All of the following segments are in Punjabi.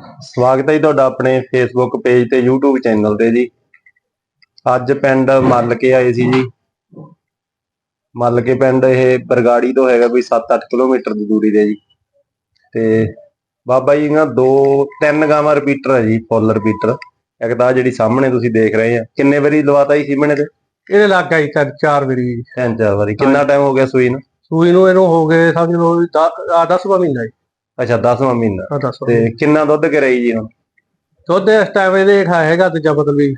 ਸਵਾਗਤ ਹੈ ਜੀ ਤੁਹਾਡਾ ਆਪਣੇ ਫੇਸਬੁੱਕ ਪੇਜ ਤੇ YouTube ਚੈਨਲ ਤੇ ਜੀ। ਅੱਜ ਪਿੰਡ ਮੱਲ ਕੇ ਆਏ ਸੀ ਜੀ। ਮੱਲ ਕੇ ਪਿੰਡ ਇਹ ਬਰਗਾੜੀ ਤੋਂ ਹੈਗਾ ਕੋਈ 7-8 ਕਿਲੋਮੀਟਰ ਦੀ ਦੂਰੀ ਤੇ ਜੀ। ਤੇ ਬਾਬਾ ਜੀ ਦੀਆਂ ਦੋ ਤਿੰਨ ਗਾਵਾਂ ਰਿਪੀਟਰ ਹੈ ਜੀ ਫੁੱਲ ਰਿਪੀਟਰ ਇੱਕ ਤਾਂ ਜਿਹੜੀ ਸਾਹਮਣੇ ਤੁਸੀਂ ਦੇਖ ਰਹੇ ਆ। ਕਿੰਨੇ ਵਾਰੀ ਲਵਾਤਾ ਜੀ ਸੀਮਣੇ ਤੇ? ਇਹਦੇ ਲੱਗ ਗਿਆ ਜੀ ਚਾਰ ਵਾਰੀ। ਤਿੰਨ ਚਾਰ ਵਾਰੀ। ਕਿੰਨਾ ਟਾਈਮ ਹੋ ਗਿਆ ਸੂਈ ਨੂੰ? ਸੂਈ ਨੂੰ ਇਹਨੂੰ ਹੋ ਗਏ ਸਮਝ ਲਓ 10ਵਾਂ ਮਹੀਨਾ ਜੀ। ਅੱਛਾ 10ਵਾਂ ਮਹੀਨਾ। ਆ 10 ਤੇ ਕਿੰਨਾ ਦੁੱਧ ਕਰਾਈ ਜੀ ਹੁਣ? ਦੁੱਧ ਇਸ ਟਾਈਮ ਇਹਦੇ ਹੇਠਾਂ ਹੈਗਾ ਤੇ ਜਾਂ ਮਤਲਬ ਵੀ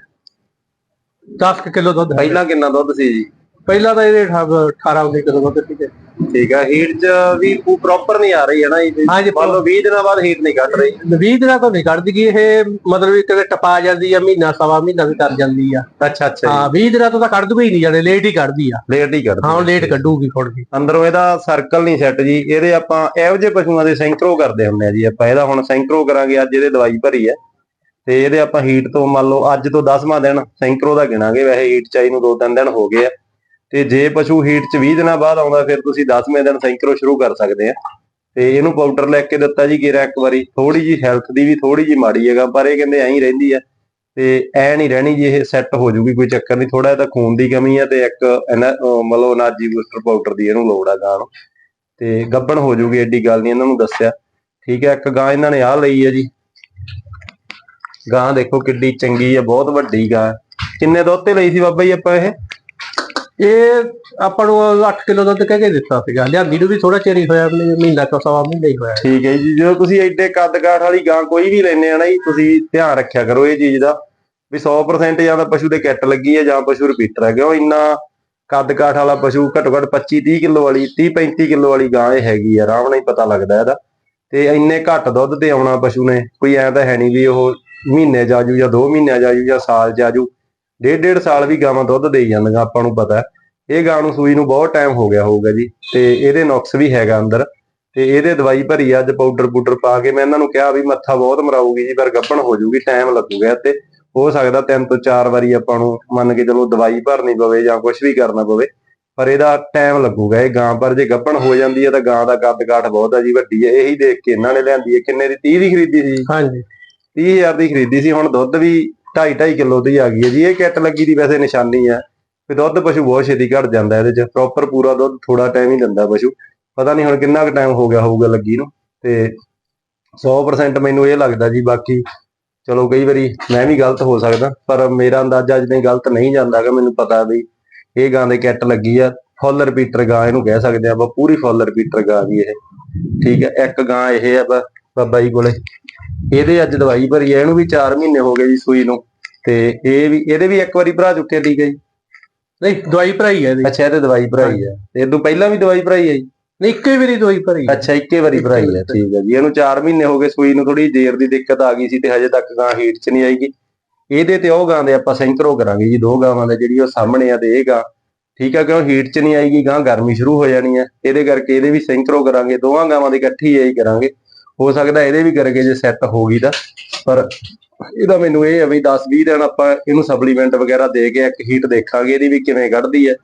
10 ਕਿਲੋ ਦੁੱਧ ਹੈ ਪਹਿਲਾਂ ਕਿੰਨਾ ਦੁੱਧ ਸੀ ਜੀ? ਪਹਿਲਾਂ ਤਾਂ ਇਹਦੇ ਹੇਠਾਂ 18 19 ਕਿਲੋ ਦੁੱਧ ਸੀਗੇ ਠੀਕ ਆ ਹੀਟ ਚ ਵੀ ਪ੍ਰੋਪਰ ਨਹੀਂ ਆ ਰਹੀ ਹੈ ਨਾ ਜੀ ਹਾਂਜੀ, ਮੰਨ ਲਓ 20 ਦਿਨਾਂ ਬਾਅਦ ਹੀਟ ਨਹੀਂ ਕੱਢ ਰਹੀ। 20 ਦਿਨਾਂ ਤੋਂ ਨਹੀਂ ਕੱਢਦੀ ਗੀ ਇਹ ਮਤਲਬ ਵੀ ਕਦੇ ਟਪਾ ਜਾਂਦੀ ਆ ਮਹੀਨਾ ਸਵਾ ਮਹੀਨਾ ਵੀ ਕਰ ਜਾਂਦੀ ਆ। ਅੱਛਾ ਅੱਛਾ ਹਾਂ 20 ਦਿਨਾਂ ਤੋਂ ਤਾਂ ਕੱਢ ਦੂਗੀ ਨਹੀਂ ਜਾਣੇ ਲੇਟ ਹੀ ਕੱਢਦੀ ਆ। ਲੇਟ ਹੀ ਕੱਢਦੀ ਹਾਂ ਹੁਣ ਲੇਟ ਕੱਢੂਗੀ ਥੋੜੀ ਅੰਦਰੋਂ ਇਹਦਾ ਸਰਕਲ ਨਹੀਂ ਸੈੱਟ ਜੀ ਇਹਦੇ ਆਪਾਂ ਇਹੋ ਜਿਹੇ ਪਸ਼ੂਆਂ ਦੇ ਸੈਂਕਰੋ ਕਰਦੇ ਹੁੰਦੇ ਆ ਜੀ। ਆਪਾਂ ਇਹਦਾ ਹੁਣ ਸੈਂਕਰੋ ਕਰਾਂਗੇ ਅੱਜ ਇਹਦੇ ਦਵਾਈ ਭਰੀ ਹੈ। ਤੇ ਇਹਦੇ ਆਪਾਂ ਹੀਟ ਤੋਂ ਮੰਨ ਲਓ ਅੱਜ ਤੋਂ 10ਵਾਂ ਦਿਨ ਸੈਂਕਰੋ ਦਾ ਗਿਣਾਂਗੇ। ਵੈਸੇ ਹੀਟ ਚਾਈ ਨੂੰ 2-3 ਦਿਨ ਹੋ ਗਏ ਆ। ਤੇ ਜੇ ਪਸ਼ੂ ਹੀਟ ਚ 20 ਦਿਨਾਂ ਬਾਅਦ ਆਉਂਦਾ, ਫਿਰ ਤੁਸੀਂ 10ਵੇਂ ਦਿਨ ਸੈਂਕਰੋ ਸ਼ੁਰੂ ਕਰ ਸਕਦੇ ਆ। ਤੇ ਇਹਨੂੰ ਪਾਊਡਰ ਲੈ ਕੇ ਦਿੱਤਾ ਜੀ ਗੇਰਾ ਇੱਕ ਵਾਰੀ। ਥੋੜੀ ਜੀ ਹੈਲਥ ਦੀ ਵੀ ਥੋੜੀ ਜੀ ਮਾੜੀ ਹੈਗਾ, ਪਰ ਇਹ ਕਹਿੰਦੇ ਐਂ ਹੀ ਰਹਿੰਦੀ ਆ। ਤੇ ਐ ਨਹੀਂ ਰਹਿਣੀ ਜੀ, ਇਹ ਸੈੱਟ ਹੋ ਜੂਗੀ ਕੋਈ ਚੱਕਰ ਨਹੀਂ। ਥੋੜਾ ਜਿਹਾ ਤਾਂ ਖੂਨ ਦੀ ਕਮੀ ਆ ਤੇ ਇੱਕ ਇਹਨਾਂ ਮਤਲਬ ਅਨਾਜੀ ਬੂਸਟਰ ਪਾਊਡਰ ਦੀ ਇਹਨੂੰ ਲੋੜ ਆ ਗਾਂ ਨੂੰ। ਤੇ ਗੱਬਣ ਹੋ ਜੂਗੀ ਐਡੀ ਗੱਲ ਨਹੀਂ ਇਹਨਾਂ ਨੂੰ ਦੱਸਿਆ। ਠੀਕ ਹੈ ਇੱਕ ਗਾਂ ਇਹਨਾਂ ਨੇ ਆਹ ਲਈ ਹੈ ਜੀ। ਗਾਂ ਦੇਖੋ ਕਿੱਡੀ ਚੰਗੀ ਹੈ ਬਹੁਤ ਵੱਡੀ ਗਾਂ। ਕਿੰਨੇ ਦੁੱਧ ਤੇ ਲਈ ਸੀ ਬਾਬਾ ਜੀ ਆਪਾਂ ਇਹ? ਇਹ ਆਪਾਂ ਨੂੰ 8 ਕਿਲੋ ਦੁੱਧ ਕਹਿ ਕੇ ਦਿੱਤਾ ਸੀਗਾ। ਲਿਆਂਦੀ ਨੂੰ ਵੀ ਥੋੜਾ ਚਿਰ ਹੀ ਹੋਇਆ, ਮਹੀਨੇ- ਮਹੀਨਾ ਤੋਂ ਸਵਾ ਮਹੀਨਾ ਹੀ ਹੋਇਆ। ਠੀਕ ਹੈ ਜੀ, ਜਦੋਂ ਤੁਸੀਂ ਐਡੇ ਕੱਦ ਵਾਲੀ ਗਾਂ ਕੋਈ ਵੀ ਲੈਨੇ ਆ ਨਾ ਜੀ, ਤੁਸੀਂ ਧਿਆਨ ਰੱਖਿਆ ਕਰੋ ਇਹ ਚੀਜ਼ ਦਾ ਵੀ 100% ਜਾਂ ਤਾਂ ਪਸ਼ੂ ਦੇ ਕਿੱਟ ਲੱਗੀ ਹੈ ਜਾਂ ਪਸ਼ੂ ਰਿਪੀਟਰ ਹੈ ਕਿਉਂ ਇੰਨਾ ਕੱਦ ਕਾਠ ਵਾਲਾ ਪਸ਼ੂ ਘੱਟੋ ਘੱਟ 25 30 ਕਿਲੋ ਵਾਲੀ 30 35 ਕਿਲੋ ਵਾਲੀ ਗਾਂ ਇਹ ਹੈਗੀ ਆ, ਆਰਾਮ ਨਾਲ ਹੀ ਪਤਾ ਲੱਗਦਾ ਇਹਦਾ। ਤੇ ਇੰਨੇ ਘੱਟ ਦੁੱਧ ਤੇ ਆਉਣਾ ਪਸ਼ੂ ਨੇ, ਕੋਈ ਐਂ ਤਾਂ ਹੈ ਨਹੀਂ ਵੀ ਉਹ ਮਹੀਨੇ ਜਾਜੂ ਜਾਂ 2 ਮਹੀਨੇ ਜਾਜੂ ਜਾਂ ਸਾਲ ਜਾਜੂ। ਡੇਢ ਡੇਢ ਸਾਲ ਵੀ ਗਾਵਾਂ ਦੁੱਧ ਦੇਈ ਜਾਂਦੀਆਂ ਆਪਾਂ ਨੂੰ ਪਤਾ ਹੈ। ਇਹ ਗਾਂ ਨੂੰ ਸੂਈ ਨੂੰ ਬਹੁਤ ਟਾਈਮ ਹੋ ਗਿਆ ਹੋਊਗਾ ਜੀ ਤੇ ਇਹਦੇ ਨੁਕਸ ਵੀ ਹੈਗਾ ਅੰਦਰ। ਤੇ ਇਹਦੇ ਦਵਾਈ ਭਰੀ ਅੱਜ ਪਾਊਡਰ ਪੂਡਰ ਪਾ ਕੇ ਮੈਂ ਇਹਨਾਂ ਨੂੰ ਕਿਹਾ ਵੀ ਮੱਥਾ ਬਹੁਤ ਮਰਾਊਗੀ ਜੀ ਪਰ ਗੱਭਣ ਹੋ ਜੂਗੀ ਟਾਈਮ ਲੱਗੂਗਾ ਤੇ ਹੋ ਸਕਦਾ ਤਿੰਨ ਤੋਂ ਚਾਰ ਵਾਰੀ ਆਪਾਂ ਨੂੰ ਮੰਨ ਕੇ ਚਲੋ ਦਵਾਈ ਭਰਨੀ ਪਵੇ ਜਾਂ ਕੁਝ ਵੀ ਕਰਨਾ ਪਵੇ ਪਰ ਇਹਦਾ ਟਾਈਮ ਲੱਗੂਗਾ ਇਹ ਗਾਂ ਪਰ ਜੇ ਗੱਭਣ ਹੋ ਜਾਂਦੀ ਹੈ ਤਾਂ ਗਾਂ ਦਾ ਕੱਦ ਕਾਠ ਬਹੁਤ ਆ ਜੀ ਵੱਡੀ ਹੈ। ਇਹੀ ਦੇਖ ਕੇ ਇਹਨਾਂ ਨੇ ਲਿਆਂਦੀ ਹੈ। ਕਿੰਨੇ ਦੀ 30 ਦੀ ਖਰੀਦੀ ਸੀ ਹਾਂਜੀ। 30000 ਦੀ ਖਰੀਦੀ ਸੀ ਹੁਣ ਦੁੱਧ ਵੀ 2.5 2.5 ਕਿਲੋ ਦੀ ਆ ਗਈ ਹੈ ਜੀ। ਇਹ ਕਿੱਟ ਲੱਗੀ ਦੀ ਵੈਸੇ ਨਿਸ਼ਾਨੀ ਹੈ ਵੀ ਦੁੱਧ ਪਸ਼ੂ ਬਹੁਤ ਛੇਤੀ ਘਟ ਜਾਂਦਾ ਇਹਦੇ ਚ। ਪ੍ਰੋਪਰ ਪੂਰਾ ਦੁੱਧ ਥੋੜਾ ਟਾਈਮ ਹੀ ਦਿੰਦਾ ਪਸ਼ੂ। ਪਤਾ ਨਹੀਂ ਹੁਣ ਕਿੰਨਾ ਕੁ ਟਾਈਮ ਹੋ ਗਿਆ ਹੋਊਗਾ ਲੱਗੀ ਨੂੰ। ਤੇ 100% ਮੈਨੂੰ ਇਹ ਲੱਗਦਾ ਜੀ, ਬਾਕੀ ਚਲੋ ਕਈ ਵਾਰੀ ਮੈਂ ਵੀ ਗਲਤ ਹੋ ਸਕਦਾ, ਪਰ ਮੇਰਾ ਅੰਦਾਜ਼ਾ ਜਿਵੇਂ ਗਲਤ ਨਹੀਂ ਜਾਂਦਾ ਮੈਨੂੰ ਪਤਾ ਵੀ ਇਹ ਗਾਂ ਦੇ ਕਿੱਟ ਲੱਗੀ ਆ। ਫੁੱਲ ਰਿਪੀਟਰ ਗਾਂ ਇਹਨੂੰ ਕਹਿ ਸਕਦੇ ਆ ਆਪਾਂ, ਪੂਰੀ ਫੁੱਲ ਰਿਪੀਟਰ ਗਾਂ ਵੀ ਇਹ। ਠੀਕ ਹੈ, ਇੱਕ ਗਾਂ ਇਹ ਆ ਬਾਬਾ ਜੀ ਕੋਲੇ। ਇਹਦੇ ਅੱਜ ਦਵਾਈ ਭਰੀ ਹੈ ਇਹਨੂੰ ਵੀ 4 ਮਹੀਨੇ ਹੋ ਗਏ ਜੀ ਸੂਈ ਨੂੰ। ਤੇ ਇਹ ਵੀ ਇਹਦੇ ਵੀ ਇੱਕ ਵਾਰੀ ਭਰਾ ਚੁੱਕੇ ਠੀਕ ਹੈ ਜੀ ਨਹੀਂ ਦਵਾਈ ਭਰਾਈ ਹੈ ਇਹਦੀ। ਅੱਛਾ ਇਹਦੇ ਦਵਾਈ ਭਰਾਈ ਹੈ ਤੇ ਇਦੋਂ ਪਹਿਲਾਂ ਵੀ ਦਵਾਈ ਭਰਾਈ ਹੈ ਜੀ? ਨਹੀਂ ਇੱਕੇ ਵਾਰੀ ਦਵਾਈ ਭਰੀ ਹੈ। ਅੱਛਾ ਇੱਕੇ ਵਾਰੀ ਭਰਾਈ ਹੈ ਠੀਕ ਹੈ ਜੀ। ਇਹਨੂੰ 4 ਮਹੀਨੇ ਹੋ ਗਏ ਸੂਈ ਨੂੰ ਥੋੜੀ ਦੇਰ ਦੀ ਦਿੱਕਤ ਆ ਗਈ ਸੀ ਤੇ ਹਜੇ ਤੱਕ ਗਾਂ ਹੀਟ 'ਚ ਨਹੀਂ ਆਈਗੀ। ਇਹਦੇ ਤੇ ਉਹ ਗਾਂ ਦੇ ਆਪਾਂ ਸੈਂਕਰੋ ਕਰਾਂਗੇ ਜੀ ਦੋ ਗਾਵਾਂ ਦਾ ਜਿਹੜੀ ਉਹ ਸਾਹਮਣੇ ਆ ਤੇ ਇਹ ਗਾਂ। ਠੀਕ ਹੈ ਕਿਉਂ ਹੀਟ 'ਚ ਨਹੀਂ ਆਏਗੀ ਗਾਂ ਗਰਮੀ ਸ਼ੁਰੂ ਹੋ ਜਾਣੀ ਹੈ ਇਹਦੇ ਕਰਕੇ ਇਹਦੇ ਵੀ ਸੈਂਕਰੋ ਕਰਾਂਗੇ ਦੋਵਾਂ ਗਾਵਾਂ ਦੇ ਇਕੱਠੀ ਹੀ ਕਰਾਂਗੇ। ਹੋ ਸਕਦਾ ਇਹਦੇ ਵੀ ਕਰਕੇ ਜੇ ਸੈੱਟ ਹੋ ਗਈ ਤਾਂ। ਪਰ ਇਹਦਾ ਮੈਨੂੰ ਇਹ ਹੈ ਵੀ 10 20 ਦਿਨ ਆਪਾਂ ਇਹਨੂੰ ਸਪਲੀਮੈਂਟ ਵਗੈਰਾ ਦੇ ਕੇ ਇੱਕ ਹੀਟ ਦੇਖਾਂਗੇ, ਇਹਦੀ ਵੀ ਕਿਵੇਂ ਕੱਢਦੀ ਹੈ।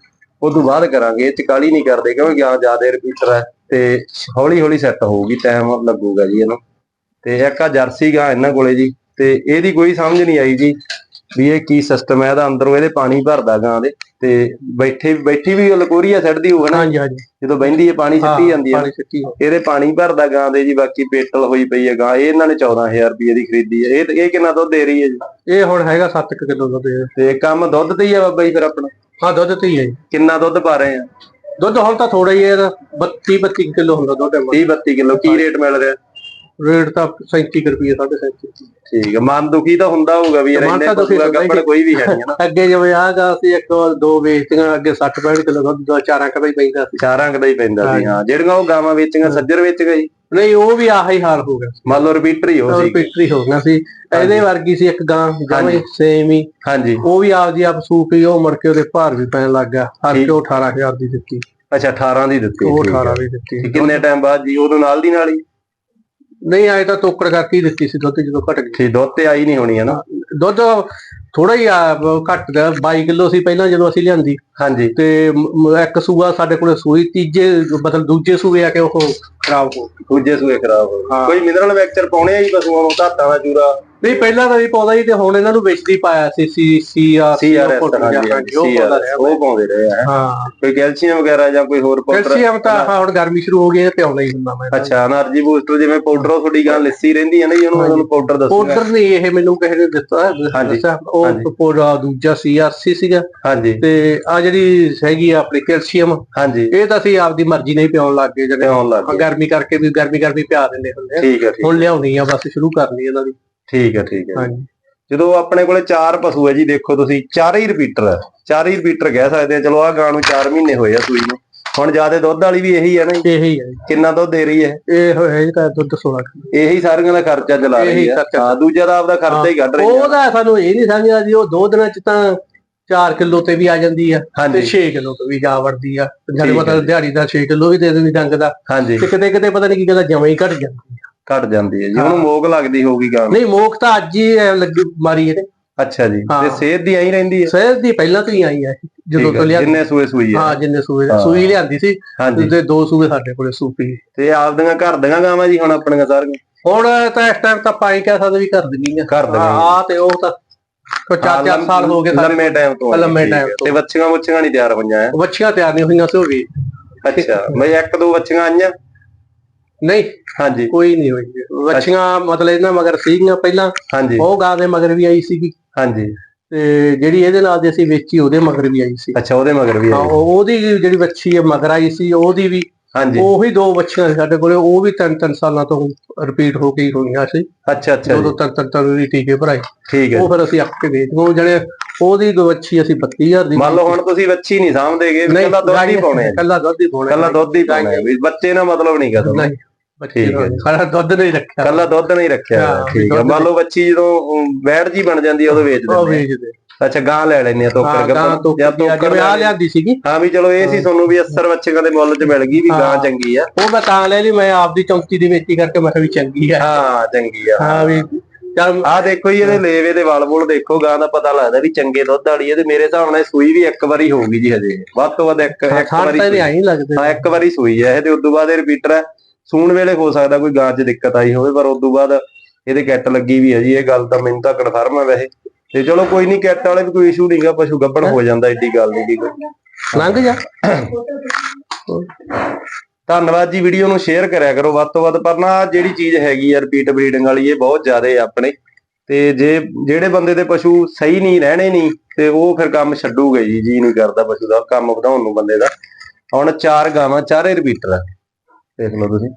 ਉਸ ਤੋਂ ਬਾਅਦ ਕਰਾਂਗੇ, ਇਹ 'ਚ ਕਾਹਲੀ ਨਹੀਂ ਕਰਦੇ ਕਿਉਂਕਿ ਗਾਂ ਜ਼ਿਆਦਾ ਰਿਪੀਟਰ ਹੈ ਤੇ ਹੌਲੀ ਹੌਲੀ ਸੈੱਟ ਹੋਊਗੀ ਟਾਈਮ ਲੱਗੂਗਾ ਜੀ ਇਹਨੂੰ। ਤੇ ਇੱਕ ਆ ਜਰਸੀ ਗਾਂ ਇਹਨਾਂ ਕੋਲੇ ਜੀ, ਤੇ ਇਹਦੀ ਕੋਈ ਸਮਝ ਨਹੀਂ ਆਈ ਜੀ। ਵੀ ਇਹ ਕੀ ਸਿਸਟਮ ਹੈ ਇਹਦਾ ਅੰਦਰੋਂ ਇਹਦੇ ਪਾਣੀ ਭਰਦਾ ਗਾਂ ਦੇ ਤੇ ਬੈਠੇ ਬੈਠੀ ਵੀ ਲਕੋਰੀਆ ਛੱਡਦੀ ਹੋਊ ਨਾ। ਹਾਂਜੀ ਹਾਂਜੀ। ਜਦੋਂ ਬਹਿੰਦੀ ਹੈ ਪਾਣੀ ਸਿੱਟੀ ਜਾਂਦੀ ਹੈ। ਪਾਣੀ ਹੋ ਇਹਦੇ ਪਾਣੀ ਭਰਦਾ ਗਾਂ ਦੇ ਜੀ ਬਾਕੀ ਪੇਟਲ ਹੋਈ ਪਈ ਹੈ ਗਾਂ ਇਹ ਇਹਨਾਂ ਨੇ 14000 ਰੁਪਏ ਦੀ ਖਰੀਦੀ ਹੈ। ਇਹ ਇਹ ਕਿੰਨਾ ਦੁੱਧ ਦੇ ਰਹੀ ਹੈ ਜੀ? ਇਹ ਹੁਣ ਹੈਗਾ 7 ਕਿਲੋ ਦੁੱਧ ਇਹ। ਤੇ ਕੰਮ ਦੁੱਧ ਤੇ ਹੀ ਆ ਬਾਬਾ ਜੀ ਫਿਰ ਆਪਣਾ? ਹਾਂ ਦੁੱਧ ਤੇ ਹੀ ਹੈ ਜੀ। ਕਿੰਨਾ ਦੁੱਧ ਪਾ ਰਹੇ ਆ? ਦੁੱਧ ਹੁਣ ਤਾਂ ਥੋੜਾ ਹੀ ਹੈ 32 32 ਕਿਲੋ ਹੁੰਦਾ ਦੁੱਧ 30 32 ਕਿਲੋ। ਕੀ ਰੇਟ ਮਿਲ ਰਿਹਾ? ਰੇਟ ਤਾਂ 37 ਰੁਪਏ 37 ਠੀਕ ਹੈ ਮਨ ਦੁਖੀ ਤਾਂ ਹੁੰਦਾ ਹੋਊਗਾ ਵੀ ਯਾਰ ਮਨ ਇੰਨੇ ਤਾਂ ਦੁਖੀ ਹੁੰਦਾ ਹੀ ਕੋਈ ਵੀ ਹੈ ਨਹੀਂ ਨਾ। ਅੱਗੇ ਜਿਵੇਂ ਆਗਾ ਸੀ ਇੱਕ ਦੋ ਵੇਚਤੀਆਂ ਅੱਗੇ 60 65 ਕਿਲੋ ਦੁੱਧ ਦਾ ਚਾਰਾਂ ਕਦਾ ਹੀ ਪੈਂਦਾ ਸੀ। ਚਾਰਾਂ ਕੁ ਦਾ ਹੀ ਪੈਂਦਾ ਸੀ ਹਾਂ। ਜਿਹੜੀਆਂ ਉਹ ਗਾਵਾਂ ਵੇਚੀਆਂ ਸੱਜਰ ਵੇਚ ਜੀ ਨਹੀਂ ਉਹ ਵੀ ਆਹੀ ਹਾਲ ਹੋ ਗਿਆ ਮੰਨ ਲਓ ਰਿਪੀਟਰ ਹੀ ਹੋ ਸੀ। ਪਿੱਟਰੀ ਹੋ ਗਿਆ ਸੀ। ਇਹਦੇ ਵਰਗੀ ਸੀ ਇੱਕ ਗਾਂ ਜਮੇ ਸੇਮ ਹੀ ਹਾਂਜੀ। ਉਹ ਵੀ ਆਪਦੀ ਆਪ ਸੂਪ ਹੀ ਉਹ ਮੁੜ ਕੇ ਉਹਦੇ ਭਾਰ ਵੀ ਪੈਣ ਲੱਗ ਗਿਆ। ਹਰ ਕੇ ਉਹ 18000 ਦੀ ਦਿੱਤੀ। ਅੱਛਾ 18 ਦੀ ਦਿੱਤੀ ਉਹ ਠੀਕ ਹੈ। 18 ਦੀ ਦਿੱਤੀ। ਕਿੰਨੇ ਟਾਈਮ ਬਾਅਦ ਜੀ? ਉਦੋਂ ਨਾਲ ਦੀ ਨਾਲ ਹੀ? ਨਹੀਂ ਆਏ ਤਾਂ ਤੋਕੜ ਕਰਕੇ ਹੀ ਦਿੱਤੀ ਸੀ ਦੁੱਧ ਜਦੋਂ ਘਟ ਗਈ ਠੀਕ ਦੁੱਧ ਤੇ ਆਈ ਨਹੀਂ ਹੋਣੀ ਹੈ ਨਾ? ਦੁੱਧ ਥੋੜਾ ਹੀ ਆ, ਘੱਟ ਦਾ 22 ਕਿਲੋ ਸੀ ਪਹਿਲਾਂ ਜਦੋਂ ਅਸੀਂ ਲਿਆਂਦੀ। ਹਾਂਜੀ। ਤੇ ਮ- ਇੱਕ ਸੂਆ ਸਾਡੇ ਕੋਲੇ ਸੂਈ ਤੀਜੇ ਮਤਲਬ ਦੂਜੇ ਸੂਏ ਆ ਕੇ ਉਹ ਖਰਾਬ ਹੋ ਗਈ। ਦੂਜੇ ਸੂਏ ਖਰਾਬ ਹੋ ਗਏ। ਹਾਂ। ਕੋਈ ਮਿਨਰਲ ਮਿਕਸਚਰ ਪਾਉਣੇ ਆ ਜੀ ਪਸ਼ੂਆਂ ਨੂੰ ਧਾਤਾਂ ਦਾ ਚੂਰਾ? ਨਹੀਂ ਪਹਿਲਾਂ ਤਾਂ ਵੀ ਪਾਉਂਦਾ ਸੀ ਤੇ ਹੁਣ ਇਹਨਾਂ ਨੂੰ ਵੇਚਦੀ ਪਾਇਆ ਸੀ ਸੀ ਸੀ ਆ ਸੀਆਰਐਸ ਹਾਂਜੀ ਸੀਆਰਐਸ ਉਹ ਪਾਉਂਦੇ ਰਹੇ ਆ ਹਾਂ? ਕੋਈ ਕੈਲਸ਼ੀਅਮ ਵਗੈਰਾ ਜਾਂ ਕੋਈ ਹੋਰ ਪਾਊਡਰ ਕੈਲਸ਼ੀਅਮ ਤਾਂ ਹਾਂ ਹੁਣ ਗਰਮੀ ਸ਼ੁਰੂ ਹੋ ਗਈ ਹੈ ਪਿਆਉਂਦਾ ਹੀ ਹੁੰਦਾ ਮੈਂ ਅੱਛਾ એનર્ਜੀ ਬੂਸਟਰ ਜਿਵੇਂ ਪਾਊਡਰ ਉਹ ਥੋੜੀ ਗਾਂ ਲੱਸੀ ਰਹਿੰਦੀ ਹੈ ਨਾ ਜੀ ਉਹਨੂੰ ਉਹਨੂੰ ਪਾਊਡਰ ਦੱਸੋ ਪਾਊਡਰ ਨਹੀਂ ਇਹ ਮੈਨੂੰ ਕਿਸੇ ਨੇ ਦਿੱਤਾ ਹਾਂਜੀ ਉਹ ਪਾਊਡਰ ਦੂਜਾ ਸੀਆਰਸੀ ਸੀਗਾ। ਹਾਂਜੀ। ਤੇ ਆ ਜਿਹੜੀ ਹੈਗੀ ਆ ਆਪਣੀ ਕੈਲਸ਼ੀਅਮ ਹਾਂਜੀ। ਇਹ ਤਾਂ ਅਸੀਂ ਆਪਦੀ ਮਰਜ਼ੀ ਨਹੀਂ ਪਿਆਉਣ ਲੱਗ ਗਏ ਜਿਹੜੇ ਗਰਮੀ ਕਰਕੇ ਵੀ ਗਰਮੀ ਗਰਮੀ ਪਿਆ ਦਿੰਦੇ ਹੁੰਦੇ ਆ। ਹੁਣ ਲਿਆਉਣੀ ਆ ਬਸ ਸ਼ੁਰੂ ਕਰਨੀ ਇਹਨਾਂ ਦੀ। ਠੀਕ ਹੈ ਠੀਕ ਹੈ ਹਾਂਜੀ। ਜਦੋਂ ਆਪਣੇ ਕੋਲੇ ਚਾਰ ਪਸ਼ੂ ਹੈ ਜੀ ਦੇਖੋ ਤੁਸੀਂ ਚਾਰੇ ਹੀ ਰਿਪੀਟਰ ਹੈ। ਚਾਰੇ ਹੀ ਰਿਪੀਟਰ ਕਹਿ ਸਕਦੇ ਆ। ਚਲੋ ਆ ਗਾਂ ਨੂੰ 4 ਮਹੀਨੇ ਹੋਏ ਆ ਸੂਈ ਨੂੰ। ਹੁਣ ਜ਼ਿਆਦਾ ਦੁੱਧ ਵਾਲੀ ਵੀ ਇਹੀ ਹੈ ਨਾ ਜੀ? ਇਹ ਹੀ ਕਿੰਨਾ ਦੁੱਧ ਦੇ ਰਹੀ ਹੈ? ਇਹ ਹੋਇਆ ਜੀ ਤਾਂ ਦੁੱਧ 16 ਕਿਲੋ। ਇਹੀ ਸਾਰੀਆਂ ਦਾ ਖਰਚਾ ਚਲਾ ਰਹੀ ਹੈ। ਹਾਂ ਦੂਜਾ ਦਾ ਆਪਦਾ ਖਰਚਾ ਹੀ ਕੱਢ ਰਹੀ ਹੈ। ਉਹਦਾ ਸਾਨੂੰ ਇਹ ਨਹੀਂ ਸਮਝਿਆ ਜੀ ਉਹ ਦੋ ਦਿਨਾਂ ਚ ਤਾਂ 4 ਕਿਲੋ ਤੇ ਵੀ ਆ ਜਾਂਦੀ ਆ ਤੇ ਹਾਂਜੀ। 6 ਕਿਲੋ ਤੇ ਵੀ ਜਾ ਵੜਦੀ ਆ। ਜਦ ਮਤਲਬ ਦਿਹਾੜੀ ਦਾ 6 ਕਿਲੋ ਵੀ ਦੇ ਦਿੰਦੀ ਡੰਗ ਦਾ। ਹਾਂਜੀ। ਤੇ ਕਿਤੇ ਕਿਤੇ ਪਤਾ ਨਹੀਂ ਕੀ ਕਹਿੰਦਾ ਜਮਾਂ ਹੀ ਘਟ ਜਾਂਦੀ ਘਟ ਜਾਂਦੀ ਹੈ ਜੀ। ਉਹਨੂੰ ਮੋਕ ਲੱਗਦੀ ਹੋਊਗੀ ਗਾਂ ਨੂੰ। ਨਹੀਂ ਮੋਖ ਤਾਂ ਅੱਜ ਹੀ ਐਂ ਲੱਗੀ ਮਾਰੀ ਇਹਨੇ ਅੱਛਾ ਜੀ। ਹਾਂ। ਤੇ ਸਿਹਤ ਦੀ ਆਈ ਰਹਿੰਦੀ ਹੈ? ਸਹਿਜ ਦੀ ਪਹਿਲਾਂ ਤੋਂ ਹੀ ਆਈ ਇਹ, ਜਦੋਂ ਠੀਕ ਹੈ, ਤੋਂ ਲਿਆ ਜਿੰਨੇ ਸੂਏ ਸੂਈ ਹੈ। ਹਾਂ ਜਿੰਨੇ ਸੂਏ ਹਾਂ। ਸੂਈ ਲਿਆਂਦੀ ਸੀ। ਹਾਂਜੀ। ਤੇ ਦੋ ਸੂਏ ਸਾਡੇ ਕੋਲੇ ਸੂਪੀ। ਤੇ ਆਪਦੀਆਂ ਘਰ ਦੀਆਂ ਗਾਵਾਂ ਜੀ ਹੁਣ ਆਪਣੀਆਂ ਸਾਰੀਆਂ? ਹੁਣ ਤਾਂ ਇਸ ਟਾਈਮ ਤਾਂ ਪਾਈ ਕਹਿ ਸਕਦੇ ਵੀ ਕਰ ਦਿੰਦੀ ਆ ਘਰ ਦੀਆਂ। ਹੀ। ਆ ਤੇ ਉਹ ਤਾਂ ਕੋਈ ਚਾਰ ਚਾਰ ਸਾਲ ਹੋ ਗਏ ਸਾਡੇ ਲੰਮੇ ਟਾਈਮ ਤੋਂ ਲੰਮੇ ਠੀਕ ਹੈ। ਤੋਂ। ਤੇ ਬੱਚੀਆਂ ਬੱਚੀਆਂ ਨਹੀਂ ਤਿਆਰ ਹੋਈਆਂ ਹੈ? ਵੱਛੀਆਂ ਤਿਆਰ ਨਹੀਂ ਹੋਈਆਂ ਸੀ ਉਹ ਵੀ। ਅੱਛਾ। ਬਈ ਇੱਕ ਦੋ ਬੱਚੀਆਂ ਆਈਆਂ। ਨਹੀਂ ਹਾਂਜੀ। ਕੋਈ ਨਹੀਂ ਹੋਈ। ਵੱਛੀਆਂ ਮਤਲਬ ਇਹਨਾਂ ਮਗਰ ਸੀਗੀਆਂ ਪਹਿਲਾਂ। ਹਾਂਜੀ। ਉਹ ਗਾਂ ਦੇ ਮਗਰ ਵੀ ਆਈ ਸੀਗੀ। ਹਾਂਜੀ। ਤੇ ਜਿਹੜੀ ਇਹਦੇ ਨਾਲ ਦੀ ਅਸੀਂ ਵੇਚੀ ਉਹਦੇ ਮਗਰ ਵੀ ਆਈ ਸੀ। ਅੱਛਾ ਉਹਦੇ ਮਗਰ ਵੀ ਆਈ। ਉਹ- ਉਹਦੀ ਜਿਹੜੀ ਵੱਛੀ ਹੈ ਮਗਰ ਆਈ ਸੀ ਉਹਦੀ ਵੀ। ਹਾਂਜੀ। ਉਹੀ ਦੋ ਵੱਛੀਆਂ ਸੀ ਸਾਡੇ ਕੋਲੇ ਉਹ ਵੀ ਤਿੰਨ ਤਿੰਨ ਸਾਲਾਂ ਤੋਂ ਰਿਪੀਟ ਹੋ ਕੇ ਹੋਈਆਂ ਸੀ। ਅੱਛਾ ਅੱਛਾ ਦੋ ਦੋ ਜੀ। ਤਿੰਨ ਤਿੰਨ ਤਿੰਨ ਦੀ ਟੀਕੇ ਭਰਾਏ ਠੀਕ ਹੈ। ਉਹ ਫਿਰ ਅਸੀਂ ਅੱਕ ਕੇ ਵੇਚ ਉਹ ਜਿਹੜੇ ਉਹਦੀ ਵੱਛੀ ਅਸੀਂ 32000 ਦੀ ਮੰਨ ਲਓ ਹੁਣ ਤੁਸੀਂ ਬੱਚੀ ਨਹੀਂ ਸਾਂਭਦੇਗੇ ਵੀ ਕੱਲਾ ਦੁੱਧ ਹੀ ਪਾਉਣੇ ਕੱਲਾ ਦੁੱਧ ਹੀ ਪਾਉਣਾ ਕੱਲਾ ਦੁੱਧ ਹੀ ਪਾਉਣਾ ਵੀ ਬੱਚੇ ਨਾਲ ਮਤਲਬ ਨਹੀਂ ਨਹੀਂ। ਬੱਚੇ ਠੀਕ ਹੈ। ਸਾਰਾ ਦੁੱਧ ਨਹੀਂ ਰੱਖਿਆ। ਕੱਲਾ ਦੁੱਧ ਨਹੀਂ ਰੱਖਿਆ। ਹਾਂ, ਠੀਕ ਹੈ। ਦੁੱਧ ਮੰਨ ਲਓ ਬੱਚੀ ਜਦੋਂ ਬੈੜ ਜੀ ਬਣ ਜਾਂਦੀ ਹੈ ਉਦੋਂ ਵੇਚ ਉਹ ਦਿੰਦੇ ਵੇਚਦੇ ਆ। ਅੱਛਾ ਗਾਂ ਲੈ ਲੈਣੇ ਆ ਹਾਂ ਤੋਕਰ ਗਾਂ ਤੋਂ ਜਾਂ ਜਿਵੇਂ ਤੋਕਰ ਆ ਲਿਆਂਦੀ ਸੀਗੀ। ਹਾਂ ਵੀ ਚਲੋ ਇਹ ਸੀ ਤੁਹਾਨੂੰ ਵੀ 80 ਬੱਚਿਆਂ ਦੇ ਮੁੱਲ 'ਚ ਮਿਲ ਗਈ ਵੀ ਗਾਂ। ਚੰਗੀ ਆ। ਉਹ ਮੈਂ ਤਾਂ ਲੈ ਲਈ ਮੈਂ ਆਪਦੀ ਚੌਂਕੀ ਦੀ ਵੇਚੀ ਕਰਕੇ ਮੈਂ ਕਿਹਾ ਵੀ ਚੰਗੀ ਆ। ਹਾਂ ਚੰਗੀ ਆ। ਹਾਂ ਵੀ ਚੱਲ ਆਹ ਦੇਖੋ ਜੀ ਇਹਦੇ ਲੇਵੇ ਦੇ ਵਲ ਵੁਲ ਦੇਖੋ ਗਾਂ ਦਾ ਪਤਾ ਲੱਗਦਾ ਵੀ ਚੰਗੇ ਦੁੱਧ ਵਾਲੀ ਹੈ ਤੇ ਮੇਰੇ ਹਿਸਾਬ ਨਾਲ ਇਹ ਸੂਈ ਵੀ ਇੱਕ ਵਾਰੀ ਹੋਊਗੀ ਜੀ ਹਜੇ। ਵੱਧ ਤੋਂ ਵੱਧ ਇੱਕ ਇੱਕ ਖਾਣ ਵਾਰੀ ਤਾਂ ਇਹਦੇ ਸੂਈ। ਆਈ ਨਹੀਂ ਲੱਗਦੇ ਹਾਂ ਇੱਕ ਵਾਰੀ ਸੂਈ ਹੈ ਇਹ ਤੇ ਉਦੋਂ ਬਾਅਦ ਇਹ ਰਿਪੀਟਰ ਹੈ। ਸੂਣ ਵੇਲੇ ਹੋ ਸਕਦਾ ਕੋਈ ਗਾਂ 'ਚ ਦਿੱਕਤ ਆਈ ਹੋਵੇ ਪਰ ਉਦੋਂ ਬਾਅਦ ਇਹਦੇ ਕਿੱਟ ਲੱਗੀ ਵੀ ਹੈ ਜੀ ਇਹ ਗੱਲ ਤਾਂ ਮੈਨੂੰ ਤਾਂ ਕਨਫਰਮ ਹੈ ਵੈਸੇ। ਤੇ ਚਲੋ ਕੋਈ ਨਹੀਂ ਕਿੱਟ ਵਾਲੇ ਵੀ ਕੋਈ ਇਸ਼ੂ ਨਹੀਂਗਾ ਪਸ਼ੂ ਗੱਭਣ ਹੋ ਜਾਂਦਾ ਏਡੀ ਗੱਲ ਨਹੀਂ ਕੋਈ ਲੰਘ ਜਾ। ਧੰਨਵਾਦ ਜੀ ਵੀਡੀਓ ਨੂੰ ਸ਼ੇਅਰ ਕਰਿਆ ਕਰੋ ਵੱਧ ਤੋਂ ਵੱਧ ਪਰ ਨਾ ਜਿਹੜੀ ਚੀਜ਼ ਹੈਗੀ ਆ ਰਿਪੀਟ ਬਰੀਡਿੰਗ ਵਾਲੀ ਇਹ ਬਹੁਤ ਜ਼ਿਆਦਾ ਹੈ ਆਪਣੇ। ਤੇ ਜੇ ਜਿਹੜੇ ਬੰਦੇ ਦੇ ਪਸ਼ੂ ਸਹੀ ਨਹੀਂ ਰਹਿਣੇ ਨਹੀਂ ਤੇ ਉਹ ਫਿਰ ਕੰਮ ਛੱਡੂਗੇ ਜੀ ਜੀ ਨਹੀਂ ਕਰਦਾ ਪਸ਼ੂ ਦਾ ਕੰਮ ਵਧਾਉਣ ਨੂੰ ਬੰਦੇ ਦਾ। ਹੁਣ ਚਾਰ ਗਾਵਾਂ ਚਾਰੇ ਰਿਪੀਟਰ ਆ। ਦੇਖ ਲਓ ਤੁਸੀਂ।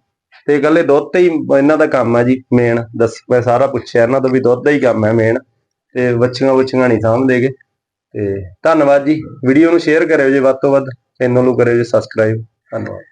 ਤੇ ਇਕੱਲੇ ਦੁੱਧ ਤੇ ਹੀ ਇਹਨਾਂ ਦਾ ਕੰਮ ਹੈ ਜੀ ਮੇਨ ਦੱਸ, ਮੈਂ ਸਾਰਾ ਪੁੱਛਿਆ, ਇਹਨਾਂ ਤੋਂ ਵੀ ਦੁੱਧ ਦਾ ਹੀ ਕੰਮ ਹੈ ਮੇਨ ਤੇ ਵੱਛੀਆਂ ਵੱਛੀਆਂ ਨਹੀਂ ਸਾਂਭਦੇਗੇ ਤੇ ਧੰਨਵਾਦ ਜੀ। ਵੀਡੀਓ ਨੂੰ ਸ਼ੇਅਰ ਕਰਿਓ ਜੀ ਵੱਧ ਤੋਂ ਵੱਧ ਚੈਨਲ ਨੂੰ ਕਰਿਓ ਜੀ ਸਬਸਕ੍ਰਾਈਬ ਧੰਨਵਾਦ।